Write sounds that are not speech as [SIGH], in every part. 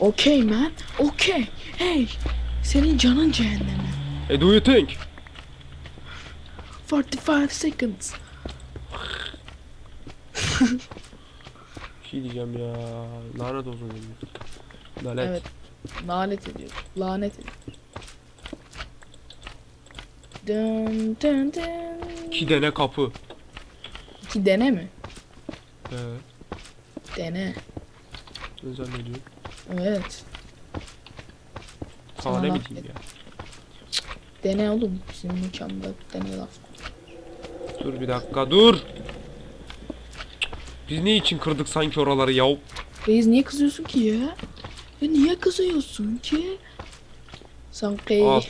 Okay man. Okay. Hey. Senin canın cehenneme. Hey do you think? 45 seconds. Bir şey diyeceğim ya. Lanet olsun. Lanet. Evet. Lanet ediyor. Lanet ediyor. Dın dın dın. İki tane kapı. İki dene mi? Evet. Dene. Ne zannediyorsun? Evet. Sana laf diyeyim ya? Dene oğlum. Bizim mükemmel dene laf. Dur bir dakika dur. Biz ne için kırdık sanki oraları yav? Reis niye kızıyorsun ki ya? Ya niye kızıyorsun ki? Sanki... Al.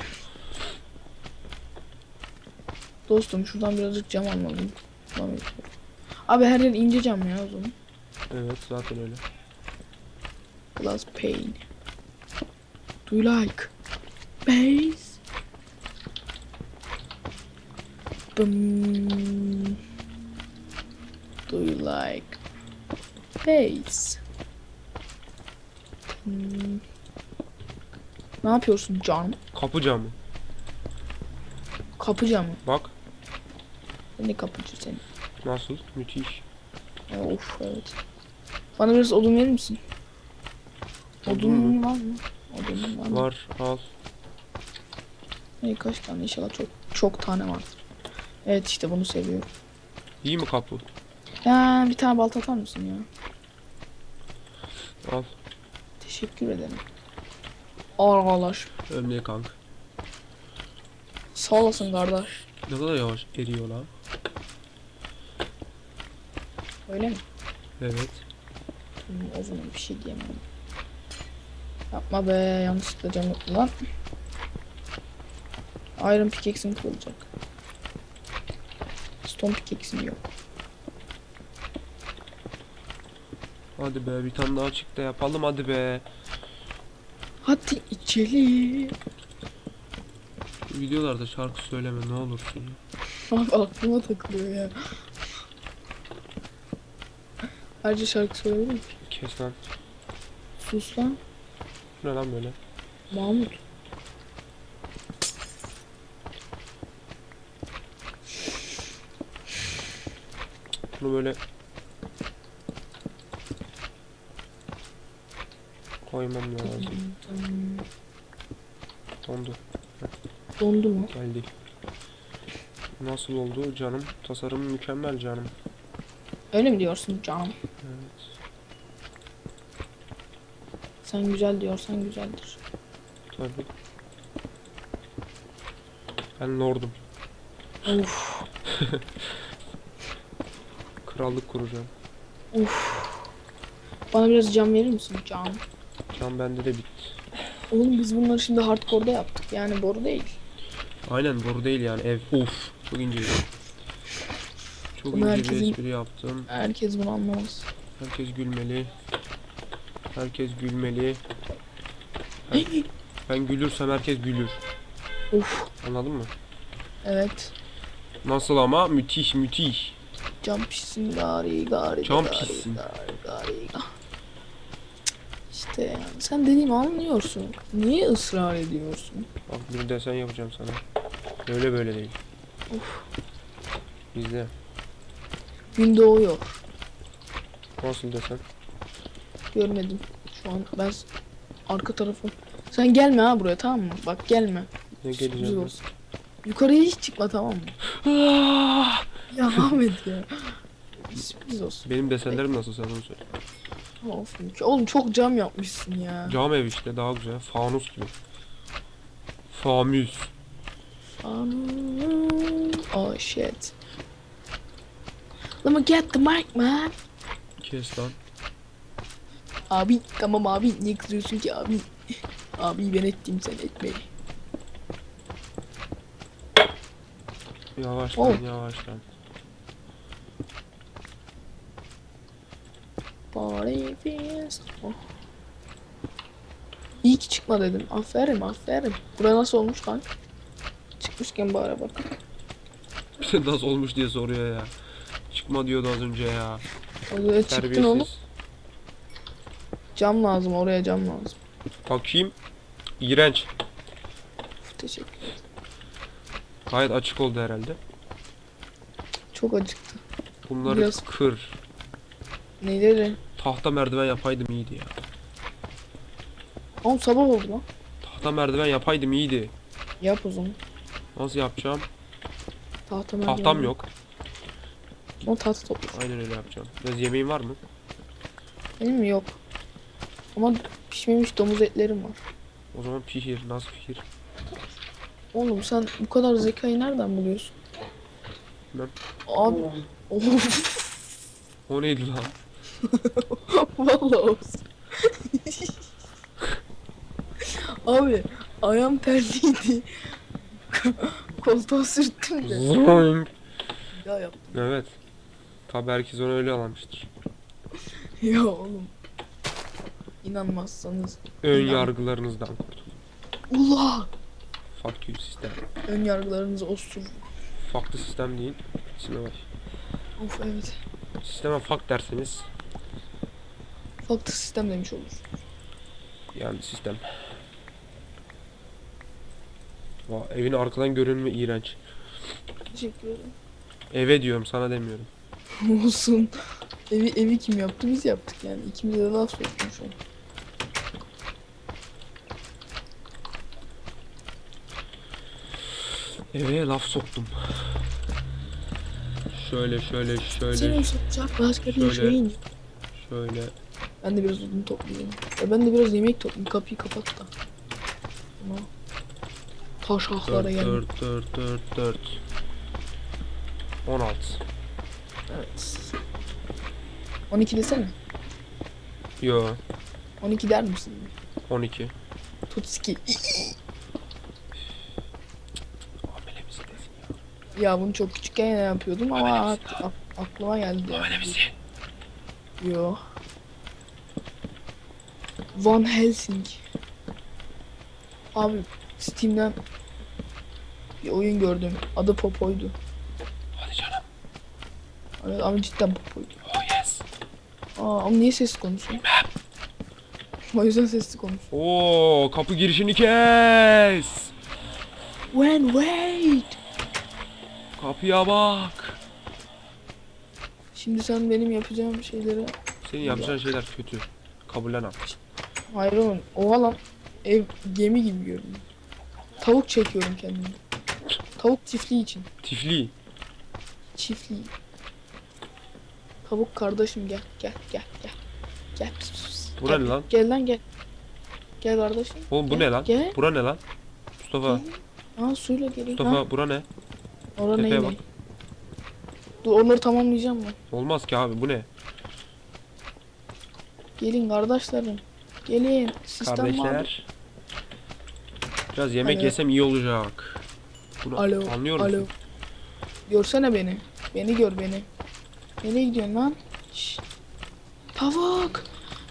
Dostum şuradan birazcık cam almalıyım. Abi her yer ince cam ya o zaman. Evet zaten öyle. Glass pane. Do you like bass? Do you like bass? Hmm. Ne yapıyorsun canım? Kapı camı. Kapıca mı? Bak Ne kapıcı seni? nasıl? Müthiş. Of evet. Bana biraz odun verir misin? Odun var mı? Odun var mı? Var al. Hey, kaç tane inşallah çok çok tane vardır. Evet işte bunu seviyorum. İyi mi kapı? Ya bir tane balta atar mısın ya? Al. Teşekkür ederim. Arkadaş. Ömle kank. Sağ olasın kardeş. Ne kadar yavaş eriyor lan. Öyle mi? Evet. O zaman bir şey diyemem. Yapma be yanlışlıkla cam yoktu lan. Iron pickaxe'im kırılacak. Stone pickaxe'im yok. Hadi be bir tane daha çık da yapalım hadi be. Hadi içelim. Şu videolarda şarkı söyleme ne olursun ya. Abi aklıma takılıyor ya. Ayrıca şarkı söyleyebilir miyim? Kes lan. Sus lan. Ne lan böyle? Mahmut. Bunu böyle koymam lazım. Dondu. Dondu mu? Geldi. Nasıl oldu canım? Tasarım mükemmel canım. Öyle mi diyorsun canım? Evet. Sen güzel diyorsan güzeldir. Tabii. Ben lordum. Of [LAUGHS] Krallık kuracağım. of. Bana biraz cam verir misin cam? Can bende de bitti. Oğlum biz bunları şimdi hardcore'da yaptık. Yani boru değil. Aynen boru değil yani ev. Of çok ince. Çok Bunu ince herkesin- bir espri yaptım. Herkes bunu anlamaz. Herkes gülmeli. Herkes gülmeli. Her- ben gülürsem herkes gülür. of. Anladın mı? Evet. Nasıl ama? Müthiş müthiş. Cam pişsin gari gari Cam gari. Gari, gari. İşte yani sen dediğimi anlıyorsun. Niye ısrar ediyorsun? Bak bir desen yapacağım sana. Öyle böyle değil. Of. Bizde. Gün doğuyor. Nasıl desen? Görmedim. Şu an ben arka tarafı. Sen gelme ha buraya tamam mı? Bak gelme. Ne geleceğim ben? Yukarıya hiç çıkma tamam mı? Ah! Ya Ahmet ya. Sürpriz olsun. Benim desenlerim nasıl sen onu söyle. Of, mükemmel. Oğlum çok cam yapmışsın ya. Cam ev işte daha güzel. Fanus gibi. Famüs. Anam. Oh shit. Let me get the mic man. Kes lan. Abi tamam abi niye kızıyorsun ki abi? Abi ben ettim sen etme. Yavaş Oh. lan yavaş lan. Body feels. Oh. İyi ki çıkma dedim. Aferin aferin. Bura nasıl olmuş lan? Çıkmışken bari bak. [LAUGHS] Nasıl olmuş diye soruyor ya. Çıkma diyordu az önce ya. Oraya çıktın oğlum. Cam lazım oraya cam lazım. Bakayım. İğrenç. Teşekkür ederim. Gayet açık oldu herhalde. Çok acıktı. Bunları Biraz- kır. Neleri? Tahta merdiven yapaydım iyiydi ya. Oğlum sabah oldu lan. Tahta merdiven yapaydım iyiydi. Yap o zaman. Nasıl yapacağım? Tahta merdiven. Tahtam yok. O tahta topla. Aynen öyle yapacağım. Biraz yemeğin var mı? Benim mi? Yok. Ama pişmemiş domuz etlerim var. O zaman pişir. Nasıl pişir? Oğlum sen bu kadar zekayı nereden buluyorsun? Ben- Abi. O neydi lan? [LAUGHS] Vallahi olsun. Abi ayağım terliydi. Koltuğa sürttüm de. Zoink. Bir daha yap. Evet. Tabi herkes onu öyle anlamıştır. Ya oğlum. İnanmazsanız. Ön İnan. yargılarınızdan kurtulun. Ula! Fuck you sistem. Ön yargılarınızı ostur. Fuck the sistem değil. İsme bak. Of evet. Sisteme fuck derseniz Farklı sistem demiş olur. yani sistem. Va evin arkadan görünümü iğrenç. Teşekkür ederim. Eve diyorum sana demiyorum. [LAUGHS] Olsun. Evi, evi kim yaptı? Biz yaptık yani. İkimize de laf soktum şu Eve laf soktum. Şöyle şöyle şöyle Senin sokacak başka bir şeyin yok. şöyle. Ben de biraz odun toplayayım. Ya ben de biraz yemek toplayayım. Kapıyı kapat da. Ama taş ahlara 4 geldim. 4 4 4 4 16 Evet. 12 desene. Yo 12 der misin? 12 Tutski. Ya bunu çok küçükken yapıyordum ama ak- ak- aklıma geldi. Amele misin Yo. Van Helsing. Abi Steam'den bir oyun gördüm. Adı Popo'ydu. Hadi canım Evet, ama cidden Popo'ydu. Oh yes Aa ama niye sesli konuşuyor? [LAUGHS] O yüzden sesli konuş. Oo kapı girişini kes When wait. Kapıya bak Şimdi sen benim yapacağım şeyleri... Senin yapacağın şeyler kötü Kabullen al Hayır oğlum. Oha lan. Ev gemi gibi görünüyor. Tavuk çekiyorum kendime. Tavuk çiftliği için. Tifli Çiftliği. Tavuk kardeşim gel gel gel gel. Gel. pis. Bu Gel, ne lan? Gel lan gel. Gel kardeşim. Oğlum bu Gel, ne lan? Gel. Bura ne lan? Mustafa Aa suyla gelin. Mustafa Ha, bura ne? Orada tepeye bak. Dur onları tamamlayacağım ben. Olmaz ki abi bu ne? Gelin kardeşlerim. Gelin. Sistem var. Kardeşler. Biraz yemek Alo. yesem iyi olacak. Bunu Alo. anlıyor Alo. musun? Görsene beni. Beni gör beni. Nereye gidiyorsun lan? Şşt. Tavuk.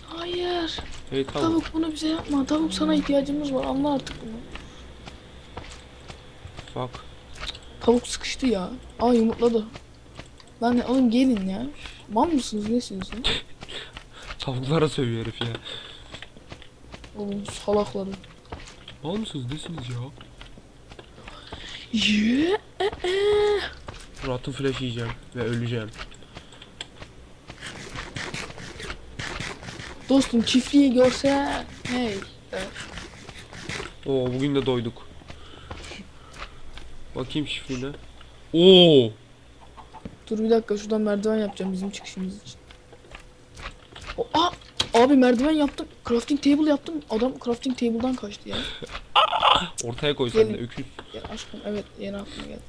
Hayır. Hey Tavuk. tavuk. bunu bize yapma. Tavuk sana ihtiyacımız var. Anla artık bunu. Fuck. Tavuk sıkıştı ya. Aa yumurtladı. Lan oğlum gelin ya. Mal mısınız nesiniz lan? Tavuklara sövüyor herif ya. Oğlum salakları. Mal mısınız nesiniz ya? Yee. Ratın flash yiyeceğim ve öleceğim. Dostum çiftliği görse hey. Oo bugün de doyduk. Bakayım şifrine. Oo! Dur bir dakika şuradan merdiven yapacağım bizim çıkışımız için. O, aa, abi merdiven yaptım. Crafting table yaptım. Adam crafting table'dan kaçtı ya. Ortaya koy sen de Gelin. öküz. Ya aşkım evet yeni aklıma geldi.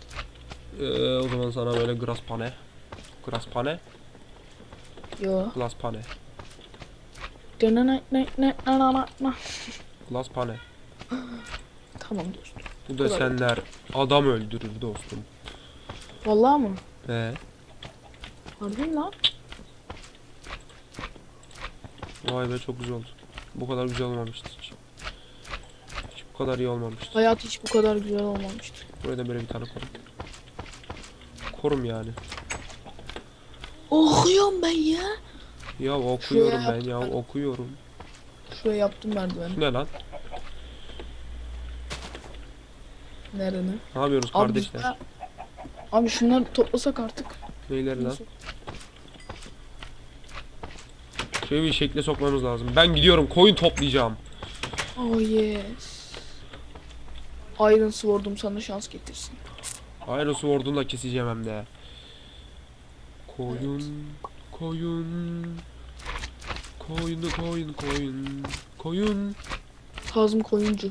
Ee, o zaman sana böyle grass pane. Grass pane. Yo. Glass pane. Glass pane. Tamam dostum. Bu desenler adam öldürür dostum. Vallahi mı? Ve Harbi mi lan? vay be çok güzel oldu. Bu kadar güzel olmamıştı hiç. Hiç bu kadar iyi olmamıştı. Hayat hiç bu kadar güzel olmamıştı. Buraya da böyle bir tane korum. Korum yani. Okuyorum ben ya. Ya okuyorum Şuraya ben ya yap- okuyorum. Şuraya yaptım merdiveni. Ne lan? Nerede ne? Ne yapıyoruz Abi, kardeşler? biz- abi şunları toplasak artık. Neyleri lan? Şöyle bir şekle sokmamız lazım. Ben gidiyorum koyun toplayacağım. Oh yes. Iron Sword'um sana şans getirsin. Iron Sword'unu da keseceğim hem de. Koyun, koyun, koyun, koyun, koyun, koyun. Kazım koyuncu.